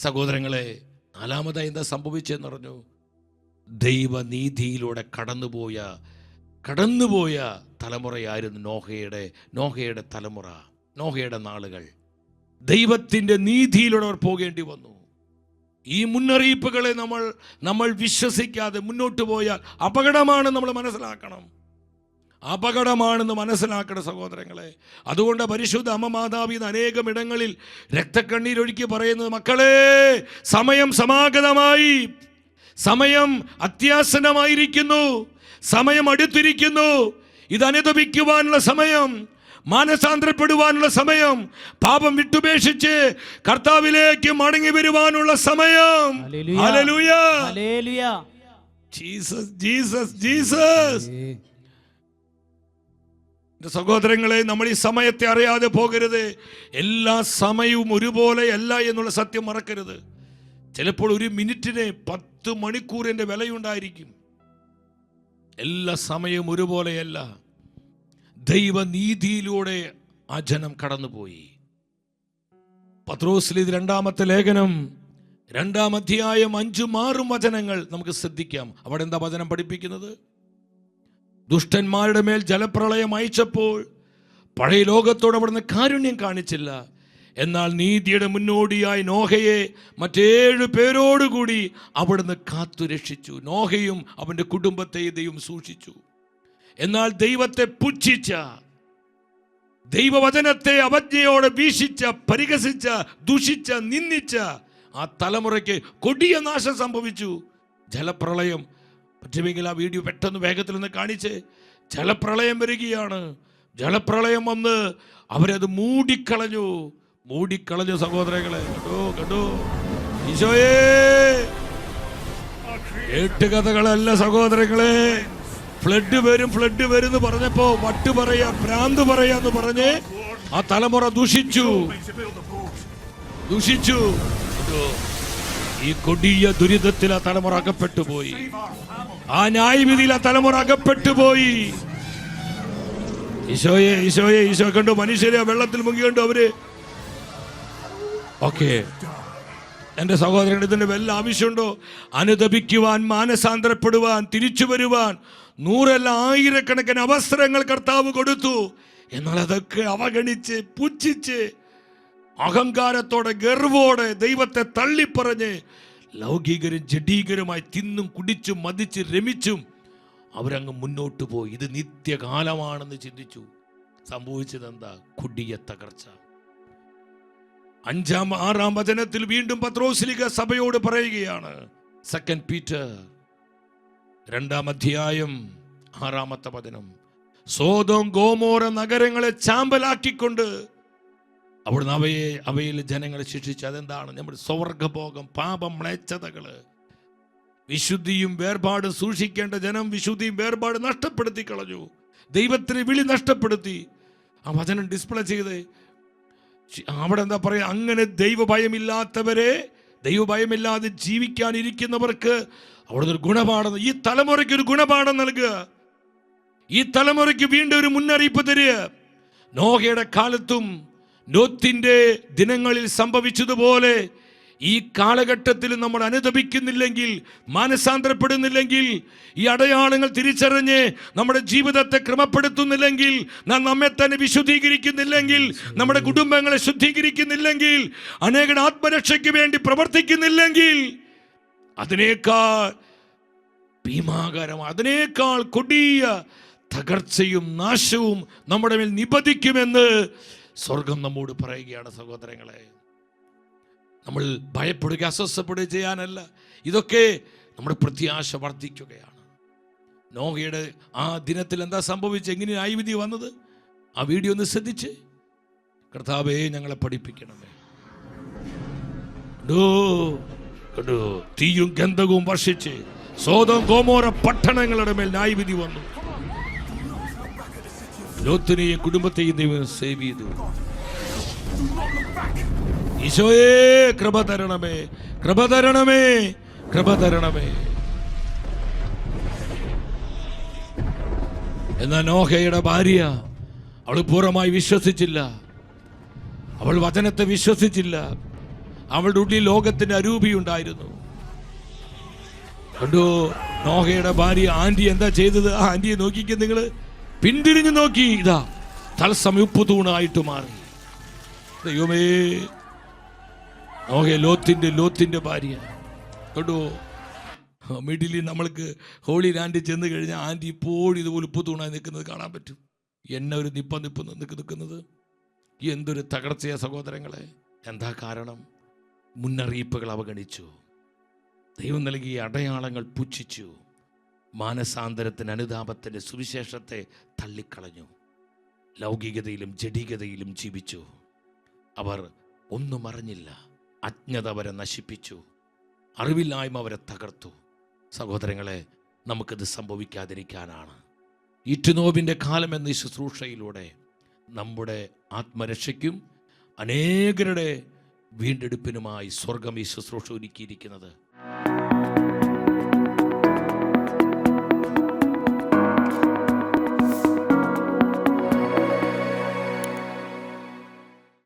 സഹോദരങ്ങളെ നാലാമതായി എന്താ സംഭവിച്ചെന്ന് പറഞ്ഞു ദൈവനീതിയിലൂടെ കടന്നുപോയ കടന്നുപോയ തലമുറയായിരുന്നു നോഹയുടെ നോഹയുടെ തലമുറ നോഹയുടെ നാളുകൾ. ദൈവത്തിന്റെ നീതിയിലൂടെ അവർ പോകേണ്ടി വന്നു. ഈ മുന്നറിയിപ്പുകളെ നമ്മൾ നമ്മൾ വിശ്വസിക്കാതെ മുന്നോട്ട് പോയാൽ അപകടമാണ് നമ്മൾ മനസ്സിലാക്കണം. അപകടമാണെന്ന് മനസ്സിലാക്കണം സഹോദരങ്ങളെ. അതുകൊണ്ട് പരിശുദ്ധ അമ്മ മാതാവ് ഇന്ന് അനേകം ഇടങ്ങളിൽ രക്തക്കണ്ണീരൊഴുക്കി പറയുന്നത് മക്കളെ സമയം സമാഗതമായി. സമയം അത്യാസന്നമായിരിക്കുന്നു സമയം അടുത്തിരിക്കുന്നു. ഇത് അനുദപിക്കുവാനുള്ള സമയം മാനസാന്തരപ്പെടുവാനുള്ള സമയം പാപം വിട്ടുപേക്ഷിച്ച് കർത്താവിലേക്ക് മടങ്ങി വരുവാനുള്ള സമയം. ജീസസ് ജീസസ് ജീസസ് എന്റെ സഹോദരങ്ങളെ നമ്മൾ ഈ സമയത്തെ അറിയാതെ പോകരുത്. എല്ലാ സമയവും ഒരുപോലെ അല്ല എന്നുള്ള സത്യം മറക്കരുത്. ചിലപ്പോൾ ഒരു മിനിറ്റിന് പത്ത് മണിക്കൂറിന്റെ വിലയുണ്ടായിരിക്കും. എല്ലാ സമയവും ഒരുപോലെയല്ല. ദൈവനീതിയിലൂടെ ആ ജനം കടന്നുപോയി. പത്രോസിൽ ഇത് രണ്ടാമത്തെ ലേഖനം രണ്ടാം അധ്യായം അഞ്ചും ആറും വചനങ്ങൾ നമുക്ക് ശ്രദ്ധിക്കാം. അവിടെ എന്താ വചനം പഠിപ്പിക്കുന്നത്? ദുഷ്ടന്മാരുടെ മേൽ ജലപ്രളയം അയച്ചപ്പോൾ പഴയ ലോകത്തോട് അവിടുന്ന് കാരുണ്യം കാണിച്ചില്ല. എന്നാൽ നീതിയുടെ മുന്നോടിയായി നോഹയെ മറ്റേഴു പേരോടുകൂടി അവിടുന്ന് കാത്തു രക്ഷിച്ചു നോഹയും അവന്റെ കുടുംബത്തെ ദൈവം സൂക്ഷിച്ചു. എന്നാൽ ദൈവത്തെ പുച്ഛിച്ച ദൈവവചനത്തെ അവജ്ഞയോടെ വീക്ഷിച്ച പരിഹസിച്ച ദുഷിച്ച നിന്ദിച്ച ആ തലമുറയ്ക്ക് കൊടിയ നാശം സംഭവിച്ചു. ജലപ്രളയം പറ്റുമെങ്കിൽ ആ വീഡിയോ പെട്ടെന്ന് വേഗത്തിൽ നിന്ന് കാണിച്ച് ജലപ്രളയം വരികയാണ്. ജലപ്രളയം വന്ന് അവരത് മൂടിക്കളഞ്ഞു. മൂടിക്കളഞ്ഞു സഹോദരങ്ങളെ. കണ്ടോ കണ്ടോ? ഈശോയേ. ഏട്ടുകഥകളല്ല സഹോദരങ്ങളെ. ഫ്ലഡ് വരും ഫ്ലഡ് വരും എന്ന് പറഞ്ഞപ്പോ വട്ട് പറയാ ഭ്രാന്ത് പറയാന്ന് പറഞ്ഞ് ആ തലമുറ ദുഷിച്ചു. ദുഷിച്ചു. കേട്ടോ? ഈ കൊടിയ ദുരിതത്തിൽ ആ തലമുറ അകപ്പെട്ടു പോയി. ആ ന്യായവിധിയിൽ ആ തലമുറ അകപ്പെട്ടു പോയി. ഈശോയെ ഈശോയെ ഈശോ കണ്ടു? മനുഷ്യരെ വെള്ളത്തിൽ മുങ്ങി കണ്ടു അവർ? ഓക്കെ. എന്റെ സഹോദരൻ ഇതിന്റെ വല്ല ആവശ്യമുണ്ടോ? അനുദപിക്കുവാൻ മാനസാന്തരപ്പെടുവാൻ തിരിച്ചു വരുവാൻ നൂറല്ല ആയിരക്കണക്കിന് അവസരങ്ങൾ കർത്താവ് കൊടുത്തു. എന്നാൽ അതൊക്കെ അവഗണിച്ച് പുച്ഛിച്ച് അഹങ്കാരത്തോടെ ഗർവോടെ ദൈവത്തെ തള്ളിപ്പറഞ്ഞ് ലൗകികരും ജഡീകരുമായി തിന്നും കുടിച്ചും മതിച്ച് രമിച്ചും അവരങ്ങ് മുന്നോട്ട് പോയി. ഇത് നിത്യകാലമാണെന്ന് ചിന്തിച്ചു. സംഭവിച്ചത് എന്താ കുടിയ തകർച്ച. അഞ്ചാം ആറാം വചനത്തിൽ വീണ്ടും പത്രോസ്ലിക സഭയോട് പറയുകയാണ്. സെക്കൻഡ് പീറ്റർ രണ്ടാം അധ്യായം ആറാമത്തെ വചനം. സോതോം ഗോമോര നഗരങ്ങളെ ചാമ്പലാക്കിക്കൊണ്ട് അവിടുന്ന് അവയെ അവയിൽ ജനങ്ങളെ ശിക്ഷിച്ച് അതെന്താണ്? നമ്മുടെ സ്വർഗഭോഗം പാപം മ്ലേച്ഛതകൾ. വിശുദ്ധിയും വേർപാടും സൂക്ഷിക്കേണ്ട ജനം വിശുദ്ധിയും വേർപാട് നഷ്ടപ്പെടുത്തി കളഞ്ഞു. ദൈവത്തിന് വിളി നഷ്ടപ്പെടുത്തി. ആ വചനം ഡിസ്പ്ലേ ചെയ്ത് അവിടെ എന്താ പറയുക അങ്ങനെ ദൈവഭയമില്ലാത്തവരെ ദൈവഭയമില്ലാതെ ജീവിക്കാനിരിക്കുന്നവർക്ക് അവിടുന്ന് ഒരു ഗുണപാഠം ഈ തലമുറയ്ക്ക് ഒരു ഗുണപാഠം നൽകുക. ഈ തലമുറയ്ക്ക് വീണ്ടും ഒരു മുന്നറിയിപ്പ് തരിക. നോഹയുടെ കാലത്തും നോത്തിന്റെ ദിനങ്ങളിൽ സംഭവിച്ചതുപോലെ ഈ കാലഘട്ടത്തിൽ നമ്മൾ അനുദപിക്കുന്നില്ലെങ്കിൽ മാനസാന്തരപ്പെടുന്നില്ലെങ്കിൽ ഈ അടയാളങ്ങൾ തിരിച്ചറിഞ്ഞ് നമ്മുടെ ജീവിതത്തെ ക്രമപ്പെടുത്തുന്നില്ലെങ്കിൽ നാം നമ്മെ തന്നെ വിശുദ്ധീകരിക്കുന്നില്ലെങ്കിൽ നമ്മുടെ കുടുംബങ്ങളെ ശുദ്ധീകരിക്കുന്നില്ലെങ്കിൽ അനേകൻ ആത്മരക്ഷയ്ക്ക് വേണ്ടി പ്രവർത്തിക്കുന്നില്ലെങ്കിൽ അതിനേക്കാൾ ഭീമാകാരം അതിനേക്കാൾ കൊടിയ തകർച്ചയും നാശവും നമ്മുടെ മേൽ നിപതിക്കുമെന്ന് സ്വർഗം നമ്മോട് പറയുകയാണ് സഹോദരങ്ങളെ. നമ്മൾ ഭയപ്പെടുക അസ്വസ്ഥപ്പെടുക ചെയ്യാനല്ല. ഇതൊക്കെ നമ്മുടെ പ്രത്യാശ വർദ്ധിക്കുകയാണ്. നോഹയുടെ ആ ദിനത്തിൽ എന്താ സംഭവിച്ചത്? എങ്ങനെ ആയുവിധി വന്നത്? ആ വീഡിയോ ഒന്ന് ശ്രദ്ധിച്ച്. കർത്താവേ ഞങ്ങളെ പഠിപ്പിക്കണമേ. തീയും ഗന്ധകവും വർഷിച്ച് സോതം ഗോമോര പട്ടണങ്ങളുടെ മേൽ ന്യായവിധി വന്നു. ലോത്തിനെയും കുടുംബത്തെയും ദൈവം സേവ് ചെയ്തു. ഈശോയെ കൃപ തരണമേ കൃപ തരണമേ കൃപ തരണമേ. എന്നാൽ നോഹയുടെ ഭാര്യ അവൾ പൂർണമായി വിശ്വസിച്ചില്ല. അവൾ വചനത്തെ വിശ്വസിച്ചില്ല. അവളുടെ ഉള്ളിൽ ലോകത്തിന്റെ അരൂപി ഉണ്ടായിരുന്നു. കണ്ടു നോഹയുടെ ഭാര്യ ആന്റി എന്താ ചെയ്തത്? ആ ആന്റിയെ നോക്കിക്കുന്നു നിങ്ങൾ പിന്തിരിഞ്ഞു നോക്കി ഇതാ തത്സമയം ഉപ്പു തൂണായിട്ട് മാറി. ദൈവമേ നോക്കേ ലോത്തിന്റെ ലോത്തിന്റെ ഭാര്യ. കേട്ടോ മിഡിലിൽ നമ്മൾക്ക് ഹോളി ലാൻഡിൽ ചെന്ന് കഴിഞ്ഞാൽ ആന്റി ഇപ്പോഴും ഇതുപോലെ ഉപ്പു തൂണായി നിൽക്കുന്നത് കാണാൻ പറ്റും. എന്നെ ഒരു നിപ്പ നിപ്പ് നിൽക്ക് നിൽക്കുന്നത്. എന്തൊരു തകർച്ചയ സഹോദരങ്ങളെ. എന്താ കാരണം? മുന്നറിയിപ്പുകൾ അവഗണിച്ചു. ദൈവം നൽകിയ അടയാളങ്ങൾ പുച്ഛിച്ചു. മാനസാന്തരത്തിന് അനുതാപത്തിന്റെ സുവിശേഷത്തെ തള്ളിക്കളഞ്ഞു. ലൗകികതയിലും ജഡികതയിലും ജീവിച്ചു. അവർ ഒന്നും അറിഞ്ഞില്ല. അജ്ഞത അവരെ നശിപ്പിച്ചു. അറിവില്ലായ്മ അവരെ തകർത്തു. സഹോദരങ്ങളെ നമുക്കിത് സംഭവിക്കാതിരിക്കാനാണ്. ഈറ്റുനോവിന്റെ കാലം എന്ന ശുശ്രൂഷയിലൂടെ നമ്മുടെ ആത്മരക്ഷയ്ക്കും അനേകരുടെ വീണ്ടെടുപ്പിനുമായി സ്വർഗം ഈ ശുശ്രൂഷ ഒരുക്കിയിരിക്കുന്നത്.